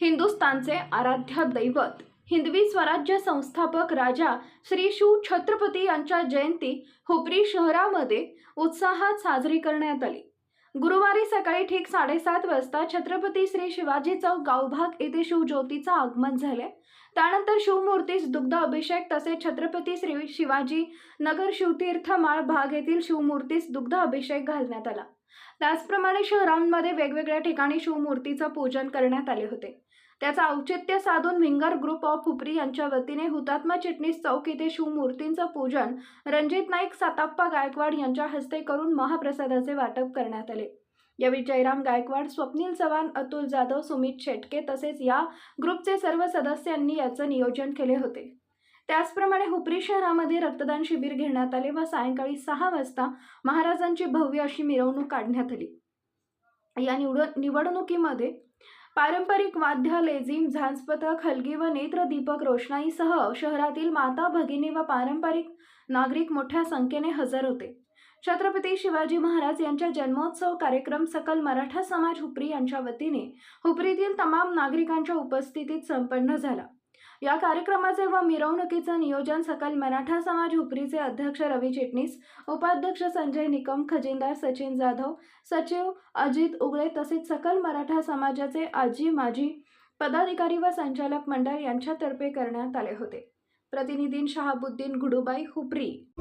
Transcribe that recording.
हिंदुस्तानचे आराध्य दैवत. हिंदवी स्वराज्य संस्थापक राजा श्री शू छत्रपती यांच्या जयंती हुपरी शहरामध्ये उत्साहात साजरी करण्यात आली. गुरुवारी सकाळी ठीक साडेसात वाजता छत्रपती श्री शिवाजी चौक गावभाग येथे शिवज्योतीचं आगमन झाले. त्यानंतर शिवमूर्तीस दुग्ध अभिषेक तसेच छत्रपती श्री शिवाजी नगर शिवतीर्थ माळ भाग येथील शिवमूर्तीस दुग्ध अभिषेक घालण्यात आला. त्याचप्रमाणे शहरांमध्ये वेगवेगळ्या ठिकाणी शिवमूर्तीचं पूजन करण्यात आले होते. त्याचा औचित्य साधून विंगर ग्रुप ऑफ हुपरी यांच्या वतीने हुतात्मा चिटणीस चौक येथे शिवमूर्तींचं पूजन रणजित नाईक साताप्पा गायकवाड यांच्या हस्ते करून महाप्रसादाचे वाटप करण्यात आले. यावेळी जयराम गायकवाड स्वप्नील चव्हाण अतुल जाधव सुमित शेटके तसेच या ग्रुपचे सर्व सदस्यांनी याचं नियोजन केले होते. त्याचप्रमाणे हुपरी शहरामध्ये रक्तदान शिबिर घेण्यात आले व सायंकाळी सहा वाजता महाराजांची भव्य अशी मिरवणूक काढण्यात आली. या निवड निवडणुकीमध्ये पारंपरिक वाद्य लेझिम झांज पथक हलगी व नेत्रदीपक रोषणाईसह शहरातील माता भगिनी व पारंपरिक नागरिक मोठ्या संख्येने हजर होते. छत्रपती शिवाजी महाराज यांच्या जन्मोत्सव कार्यक्रम सकल मराठा समाज हुपरी यांच्या वतीने हुपरीतील तमाम नागरिकांच्या उपस्थितीत संपन्न झाला. या कार्यक्रमाचे व मिरवणुकीचं नियोजन सकल मराठा समाज हुपरीचे अध्यक्ष रवी चिटणीस उपाध्यक्ष संजय निकम खजिनदार सचिन जाधव सचिव अजित उगळे तसेच सकल मराठा समाजाचे आजी माजी पदाधिकारी व संचालक मंडळ यांच्यातर्फे करण्यात आले होते. प्रतिनिधी शहाबुद्दीन घुडुबाई हुपरी.